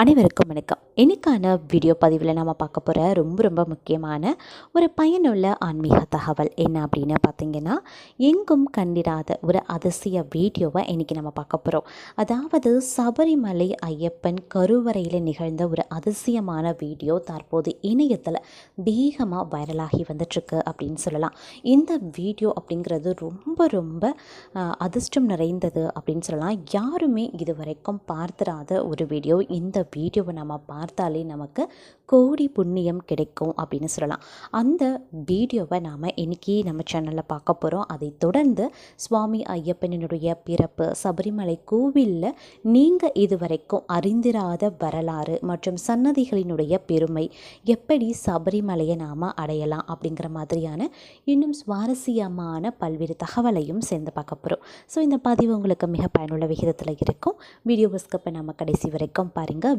அனைவருக்கும் வணக்கம். இன்றைக்கான வீடியோ பதிவில் நம்ம பார்க்க போகிற ரொம்ப ரொம்ப முக்கியமான ஒரு பயனுள்ள ஆன்மீக தகவல் என்ன அப்படின்னு பார்த்தீங்கன்னா எங்கும் கண்டிடாத ஒரு அதிசய வீடியோவை இன்றைக்கி நம்ம பார்க்க போகிறோம் அதாவது சபரிமலை ஐயப்பன் கருவறையில் நிகழ்ந்த ஒரு அதிசயமான வீடியோ தற்போது இணையத்தில் வேகமாக வைரலாகி வந்துட்டுருக்கு அப்படின்னு சொல்லலாம். இந்த வீடியோ அப்படிங்கிறது ரொம்ப ரொம்ப அதிர்ஷ்டம் நிறைந்தது அப்படின்னு சொல்லலாம். யாருமே இது வரைக்கும் பார்த்திராத ஒரு வீடியோ இந்த வீடியோவை நம்ம பார்த்தாலே நமக்கு கோடி புண்ணியம் கிடைக்கும் அப்படின்னு சொல்லலாம். அந்த வீடியோவை நாம் இன்னைக்கு நம்ம சேனலில் பார்க்க போகிறோம் அதை தொடர்ந்து சுவாமி ஐயப்பனினுடைய பிறப்பு சபரிமலை கோவிலில் நீங்கள் இதுவரைக்கும் அறிந்திராத வரலாறு மற்றும் சன்னதிகளினுடைய பெருமை எப்படி சபரிமலையை நாம் அடையலாம் அப்படிங்கிற மாதிரியான இன்னும் சுவாரஸ்யமான பல்வேறு தகவலையும் சேர்ந்து பார்க்க போகிறோம் ஸோ இந்த பதிவு உங்களுக்கு மிக பயனுள்ள விகிதத்தில் இருக்கும். வீடியோ ஸ்கப்பை நம்ம கடைசி வரைக்கும் பாருங்கள்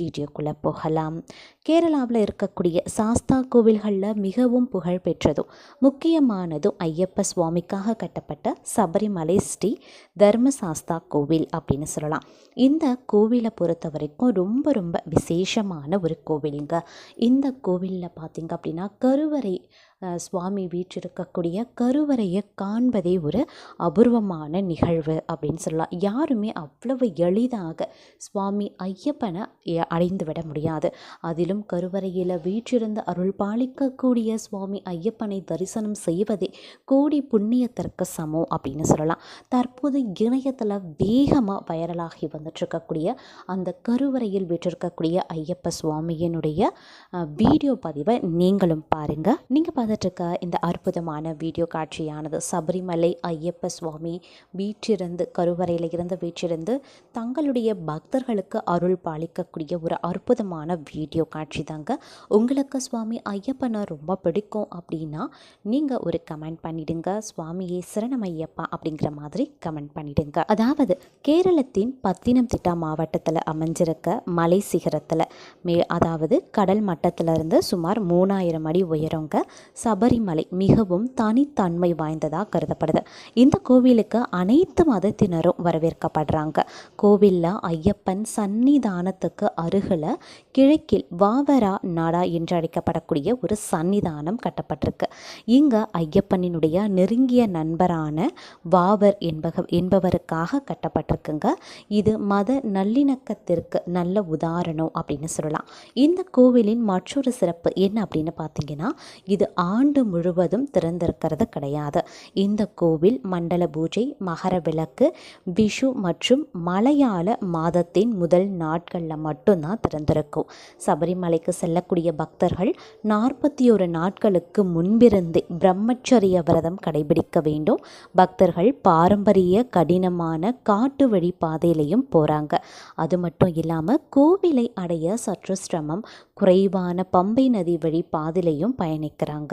வீடியோக்குள்ளே போகலாம். கேரளாவில் இருக்கக்கூடிய சாஸ்தா கோவில்களில் மிகவும் புகழ் பெற்றதும் முக்கியமானதும் ஐயப்ப சுவாமிக்காக கட்டப்பட்ட சபரிமலை ஸ்ரீ தர்ம சாஸ்தா கோவில் அப்படின்னு சொல்லலாம். இந்த கோவிலை பொறுத்த வரைக்கும் ரொம்ப ரொம்ப விசேஷமான ஒரு கோவிலுங்க. இந்த கோவிலில் பார்த்தீங்க அப்படின்னா கருவறை சுவாமி வீற்றிருக்கக்கூடிய கருவறையை காண்பதே ஒரு அபூர்வமான நிகழ்வு அப்படின்னு சொல்லலாம். யாருமே அவ்வளவு எளிதாக சுவாமி ஐயப்பனை அடைந்துவிட அடைந்து விட முடியாது. அதிலும் கருவறையில் வீற்றிருந்து அருள் பாலிக்கக்கூடிய சுவாமி ஐயப்பனை தரிசனம் செய்வதே கோடி புண்ணியத்திற்கு சமம் அப்படின்னு சொல்லலாம். தற்போது இணையத்தில் வேகமாக வைரலாகி வந்துட்டுருக்கக்கூடிய அந்த கருவறையில் வீற்றிருக்கக்கூடிய ஐயப்ப சுவாமியினுடைய வீடியோ பதிவை நீங்களும் பாருங்கள் நீங்கள் பார்த்து இருக்க இந்த அற்புதமான வீடியோ காட்சியானது சபரிமலை ஐயப்ப சுவாமி வீற்றிருந்து கருவறையில் இருந்து வீற்றிருந்து தங்களுடைய பக்தர்களுக்கு அருள் பாலிக்கக்கூடிய ஒரு அற்புதமான வீடியோ காட்சி தாங்க உங்களுக்கு சுவாமி ஐயப்பனை ரொம்ப பிடிக்கும் அப்படின்னா நீங்கள் ஒரு கமெண்ட் பண்ணிடுங்க. சுவாமியே சரணம் ஐயப்பா அப்படிங்கிற மாதிரி கமெண்ட் பண்ணிடுங்க. அதாவது கேரளத்தின் பத்தினம்திட்டா மாவட்டத்தில் அமைஞ்சிருக்க மலை சிகரத்தில் மே அதாவது கடல் மட்டத்திலிருந்து சுமார் மூணாயிரம் அடி உயரங்க சபரிமலை மிகவும் தனித்தன்மை வாய்ந்ததாக கருதப்படுது. இந்த கோவிலுக்கு அனைத்து மதத்தினரும் வரவேற்கப்படுறாங்க. கோவிலில் ஐயப்பன் சன்னிதானத்துக்கு அருகில் கிழக்கில் வாவரா நாடா என்று அழைக்கப்படக்கூடிய ஒரு சன்னிதானம் கட்டப்பட்டிருக்கு. இங்கே ஐயப்பனினுடைய நெருங்கிய நண்பரான வாவர் என்பக என்பவருக்காக கட்டப்பட்டிருக்குங்க. இது மத நல்லிணக்கத்திற்கு நல்ல உதாரணம் அப்படின்னு சொல்லலாம். இந்த கோவிலின் மற்றொரு சிறப்பு என்ன அப்படின்னு பார்த்தீங்கன்னா இது ஆண்டு முழுவதும் திறந்திருக்கிறது கிடையாது. இந்த கோவில் மண்டல பூஜை மகர விளக்கு விஷு மற்றும் மலையாள மாதத்தின் முதல் நாட்களில் மட்டும்தான் திறந்திருக்கும். சபரிமலைக்கு செல்லக்கூடிய பக்தர்கள் நாற்பத்தி ஒரு நாட்களுக்கு முன்பிருந்தே பிரம்மச்சரிய விரதம் கடைபிடிக்க வேண்டும். பக்தர்கள் பாரம்பரிய கடினமான காட்டு வழி பாதையிலையும் போகிறாங்க அது மட்டும் இல்லாமல் கோவிலை அடைய சற்று சிரமம். குறைவான பம்பை நதி வழி பாதையிலையும் பயணிக்கிறாங்க.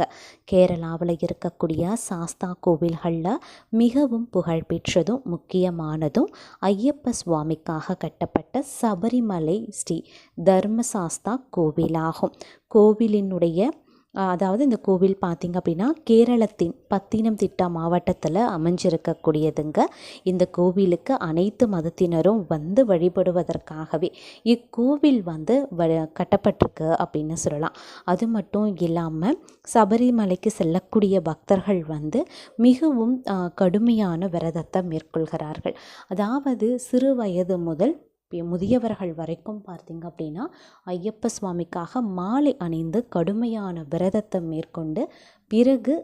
கேரளாவில் இருக்கக்கூடிய சாஸ்தா கோவில்களில் மிகவும் புகழ்பெற்றதும் முக்கியமானதும் ஐயப்ப சுவாமிக்காக கட்டப்பட்ட சபரிமலை ஸ்ரீ தர்மசாஸ்தா கோவிலாகும். கோவிலினுடைய அதாவது இந்த கோவில் பார்த்திங்க அப்படின்னா கேரளத்தின் பத்தினம் திட்டா மாவட்டத்தில் அமைஞ்சிருக்கக்கூடியதுங்க. இந்த கோவிலுக்கு அனைத்து மதத்தினரும் வந்து வழிபடுவதற்காகவே இக்கோவில் வந்து வ கட்டப்பட்டிருக்கு அப்படின்னு சொல்லலாம். அது மட்டும் இல்லாமல் சபரிமலைக்கு செல்லக்கூடிய பக்தர்கள் வந்து மிகவும் கடுமையான விரதத்தை மேற்கொள்கிறார்கள். அதாவது சிறு வயது முதல் முதியவர்கள் வரைக்கும் பார்த்தீங்க அப்படின்னா ஐயப்ப சுவாமிக்காக மாலை அணிந்து கடுமையான விரதத்தை மேற்கொண்டு பிறகு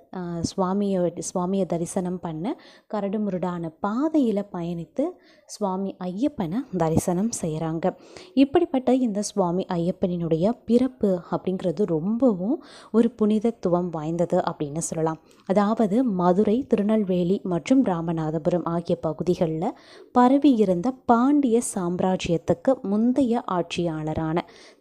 சுவாமியை சுவாமியை தரிசனம் பண்ண கரடுமுரடான பாதையில் பயணித்து சுவாமி ஐயப்பனை தரிசனம் செய்கிறாங்க இப்படிப்பட்ட இந்த சுவாமி ஐயப்பனினுடைய பிறப்பு அப்படிங்கிறது ரொம்பவும் ஒரு புனிதத்துவம் வாய்ந்தது அப்படின்னு சொல்லலாம். அதாவது மதுரை திருநெல்வேலி மற்றும் ராமநாதபுரம் ஆகிய பகுதிகளில் பரவி இருந்த பாண்டிய சாம்ராஜ்யத்துக்கு முந்தைய ஆட்சியாளரான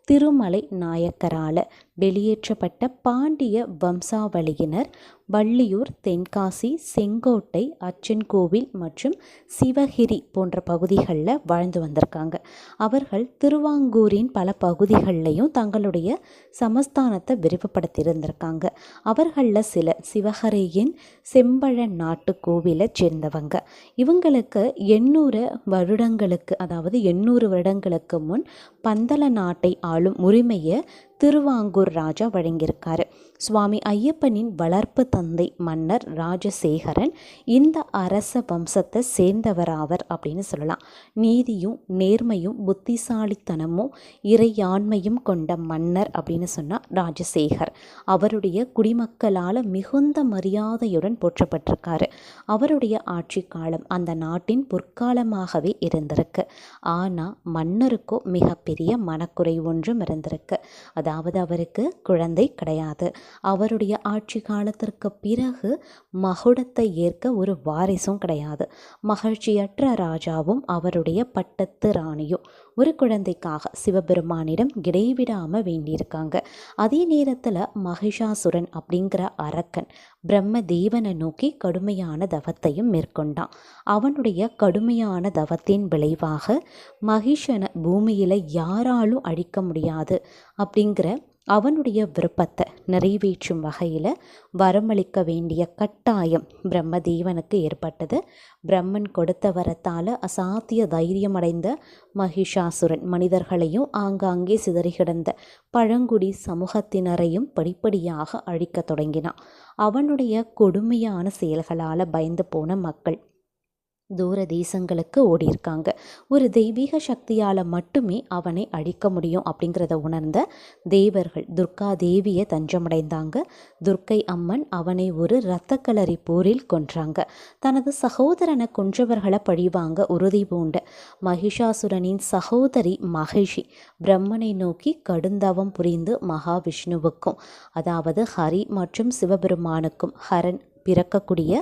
திருமலை நாயக்கரால வெளியேற்றப்பட்ட பாண்டிய வம்சாவளியினர் வள்ளியூர் தென்காசி செங்கோட்டை அச்சன்கோவில் மற்றும் சிவகிரி போன்ற பகுதிகளில் வாழ்ந்து வந்திருக்காங்க. அவர்கள் திருவாங்கூரின் பல பகுதிகளிலையும் தங்களுடைய சமஸ்தானத்தை விரிவுபடுத்தியிருந்திருக்காங்க. அவர்களில் சில சிவகரியின் செம்பழ நாட்டு கோவிலை சேர்ந்தவங்க. இவங்களுக்கு எண்ணூறு வருடங்களுக்கு அதாவது எண்ணூறு வருடங்களுக்கு முன் பந்தல நாட்டை ஆளும் உரிமையை திருவாங்கூர் ராஜா வழங்கியிருக்காரு. சுவாமி ஐயப்பனின் வளர்ப்பு தந்தை மன்னர் ராஜசேகரன் இந்த அரச வம்சத்தை சேர்ந்தவராவர் அப்படின்னு சொல்லலாம். நீதியும் நேர்மையும் புத்திசாலித்தனமும் இறையாண்மையும் கொண்ட மன்னர் அப்படின்னு சொன்னால் ராஜசேகர். அவருடைய குடிமக்களால் மிகுந்த மரியாதையுடன் போற்றப்பட்டிருக்காரு. அவருடைய ஆட்சி காலம் அந்த நாட்டின் பொற்காலமாகவே இருந்திருக்கு. ஆனால் மன்னருக்கோ மிகப்பெரிய மனக்குறை ஒன்றும் இருந்திருக்கு. அதாவது அவருக்கு குழந்தை கிடையாது. அவருடைய ஆட்சி காலத்திற்கு பிறகு மகுடத்தை ஏற்க ஒரு வாரிசும் கிடையாது. மகிழ்ச்சியற்ற ராஜாவும் அவருடைய பட்டத்து ராணியும். ஒரு குழந்தைக்காக சிவபெருமானிடம் இடைவிடாமல் வேண்டியிருக்காங்க. அதே நேரத்தில் மகிஷாசுரன் அப்படிங்கிற அரக்கன் பிரம்ம தேவனை நோக்கி கடுமையான தவத்தையும் மேற்கொண்டான். அவனுடைய கடுமையான தவத்தின் விளைவாக மகிஷனை பூமியில் யாராலும் அழிக்க முடியாது அப்படிங்கிற அவனுடைய விருப்பத்தை நிறைவேற்றும் வகையில் வரமளிக்க வேண்டிய கட்டாயம் பிரம்மதேவனுக்கு ஏற்பட்டது. பிரம்மன் கொடுத்த வரத்தால் அசாத்திய தைரியமடைந்த மகிஷாசுரன் மனிதர்களையும் ஆங்காங்கே சிதறி கிடந்த பழங்குடி சமூகத்தினரையும் படிப்படியாக அழிக்கத் தொடங்கினான். அவனுடைய கொடுமையான செயல்களால் பயந்து போன மக்கள் தூர தேசங்களுக்கு ஓடியிருக்காங்க. ஒரு தெய்வீக சக்தியால் மட்டுமே அவனை அழிக்க முடியும் அப்படிங்கிறத உணர்ந்த தேவர்கள் துர்கா தேவியை தஞ்சமடைந்தாங்க. துர்க்கை அம்மன் அவனை ஒரு இரத்தக்கலரி போரில் கொன்றாங்க. தனது சகோதரனை கொன்றவர்களை பழிவாங்க உறுதி பூண்ட மகிஷாசுரனின் சகோதரி மகிஷி பிரம்மனை நோக்கி கடுந்தவம் புரிந்து மகாவிஷ்ணுவுக்கும் அதாவது ஹரி மற்றும் சிவபெருமானுக்கும் ஹரன் பிறக்கக்கூடிய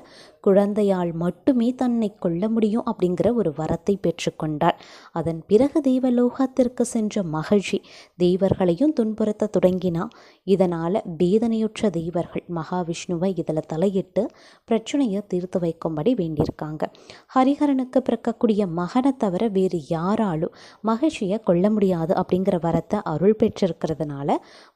குழந்தையால் மட்டுமே தன்னை கொல்ல முடியும் அப்படிங்கிற ஒரு வரத்தை பெற்றுக்கொண்டாள். அதன் பிறகு தெய்வலோகத்திற்கு சென்ற மகிழ்ச்சி தெய்வர்களையும் துன்புறுத்த தொடங்கினா இதனால் வேதனையுற்ற தெய்வர்கள் மகாவிஷ்ணுவை இதில் தலையிட்டு பிரச்சனையை தீர்த்து வைக்கும்படி வேண்டியிருக்காங்க. ஹரிஹரனுக்கு பிறக்கக்கூடிய மகனை தவிர வேறு யாராலும் மகிழ்ச்சியை கொல்ல முடியாது அப்படிங்கிற வரத்தை அருள் பெற்றிருக்கிறதுனால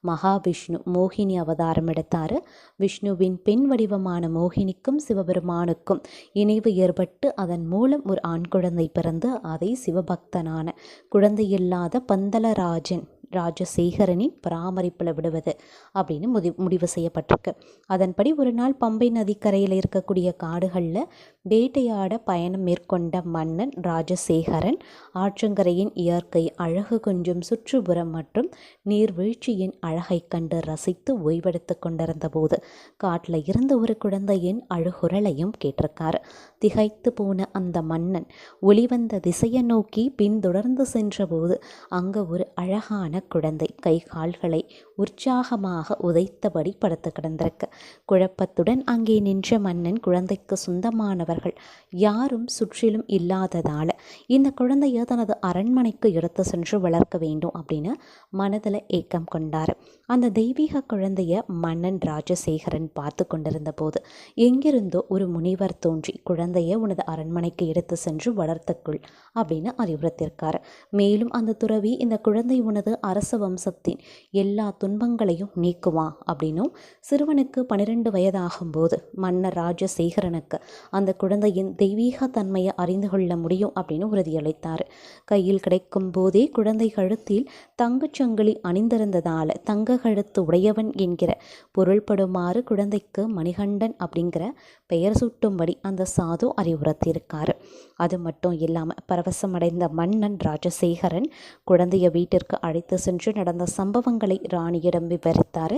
மகாவிஷ்ணு மோகினி அவதாரம் எடுத்தார். விஷ்ணுவின் பெண் வடிவமான மோகினிக்கும் சிவபெருமான் பெருமானுக்கும் இணைவு ஏற்பட்டு அதன் மூலம் ஒரு ஆண் குழந்தை பிறந்து அதை சிவபக்தனான குழந்தையில்லாத பந்தலராஜன் ராஜசேகரனின் பராமரிப்பில் விடுவது அப்படின்னு முடி முடிவு செய்யப்பட்டிருக்கு. அதன்படி ஒரு நாள் பம்பை நதிக்கரையில் இருக்கக்கூடிய காடுகளில் வேட்டையாட பயணம் மேற்கொண்ட மன்னன் ராஜசேகரன் ஆற்றங்கரையின் இயற்கை அழகு கொஞ்சம் சுற்றுப்புறம் மற்றும் நீர்வீழ்ச்சியின் அழகை கண்டு ரசித்து ஓய்வெடுத்து கொண்டிருந்த போது காட்டில் இருந்த ஒரு குழந்தையின் அழுகுரலையும் கேட்டிருக்காரு. திகைத்து போன அந்த மன்னன் ஒளிவந்த திசையை நோக்கி பின்தொடர்ந்து சென்றபோது அங்கே ஒரு அழகான குழந்தை கை கால்களை உற்சாகமாக உதைத்தபடி படுத்து கிடந்திருக்கு. குழப்பத்துடன் அங்கே நின்ற மன்னன் குழந்தைக்கு சொந்தமானவர்கள் யாரும் சுற்றிலும் இல்லாததால் இந்த குழந்தையை தனது அரண்மனைக்கு எடுத்து சென்று வளர்க்க வேண்டும் அப்படின்னு மனதில் ஏக்கம் கொண்டார். அந்த தெய்வீக குழந்தைய மன்னன் ராஜசேகரன் பார்த்து கொண்டிருந்த போது எங்கிருந்தோ ஒரு முனிவர் தோன்றி குழந்தை குழந்தைய உனது அரண்மனைக்கு எடுத்து சென்று வளர்த்துக்குள் அப்படின்னு அறிவுறுத்தியிருக்கார். மேலும் அந்த துறவி இந்த குழந்தை உனது அரச வம்சத்தின் எல்லா துன்பங்களையும் நீக்குமா? அப்படின்னும் சிறுவனுக்கு பனிரெண்டு வயதாகும்போது மன்னர் ராஜசேகரனுக்கு அந்த குழந்தையின் தெய்வீக தன்மையை அறிந்து கொள்ள முடியும் அப்படின்னு உறுதியளித்தார். கையில் கிடைக்கும் போதே குழந்தை கழுத்தில் தங்கச்சங்கிலி அணிந்திருந்ததால் தங்க கழுத்து உடையவன் என்கிற பொருள்படுமாறு குழந்தைக்கு மணிகண்டன் அப்படிங்கிற பெயர் சூட்டும்படி அந்த சாது அறிவுறுத்தியிருக்காரு. அது மட்டும் இல்லாமல் பரவசமடைந்த மன்னன் ராஜசேகரன் குழந்தையை வீட்டிற்கு அழைத்து சென்று நடந்த சம்பவங்களை ராணியிடம் விவரித்தார்.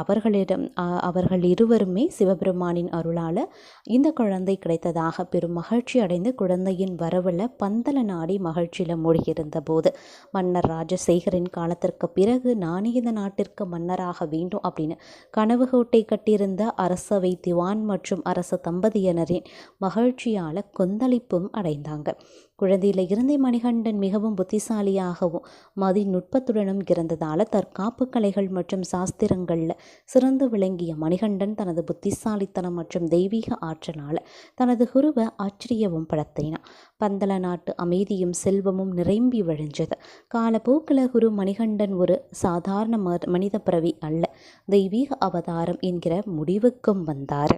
அவர்களிடம் அவர்கள் இருவருமே சிவபெருமானின் அருளால் இந்த குழந்தை கிடைத்ததாக பெரும் மகிழ்ச்சி அடைந்து குழந்தையின் வரவில் பந்தல நாடி மகிழ்ச்சியில் மூழ்கியிருந்த போது மன்னர் ராஜசேகரின் காலத்திற்கு பிறகு நானே இந்த நாட்டிற்கு மன்னராக வேண்டும் அப்படின்னு கனவு கோட்டை கட்டியிருந்த அரசவை திவான் மற்றும் அரச தம்பதியினரின் மகிழ்ச்சியால் கொந்தளிப்பும் அடைந்தாங்க. குழந்தையில இருந்தே மணிகண்டன் மிகவும் புத்திசாலியாகவும் மதிநுட்பத்துடனும் இருந்ததால் தற்காப்பு கலைகள் மற்றும் சாஸ்திரங்களில் சிறந்து விளங்கிய மணிகண்டன் தனது புத்திசாலித்தனம் மற்றும் தெய்வீக ஆற்றலால் தனது குருவை ஆச்சரியவும் படுத்தினான். பந்தல நாட்டு அமைதியும் செல்வமும் நிரம்பி வழிஞ்சது காலப்போக்கில் குரு மணிகண்டன் ஒரு சாதாரண மனித பிறவி அல்ல தெய்வீக அவதாரம் என்கிற முடிவுக்கும் வந்தார்.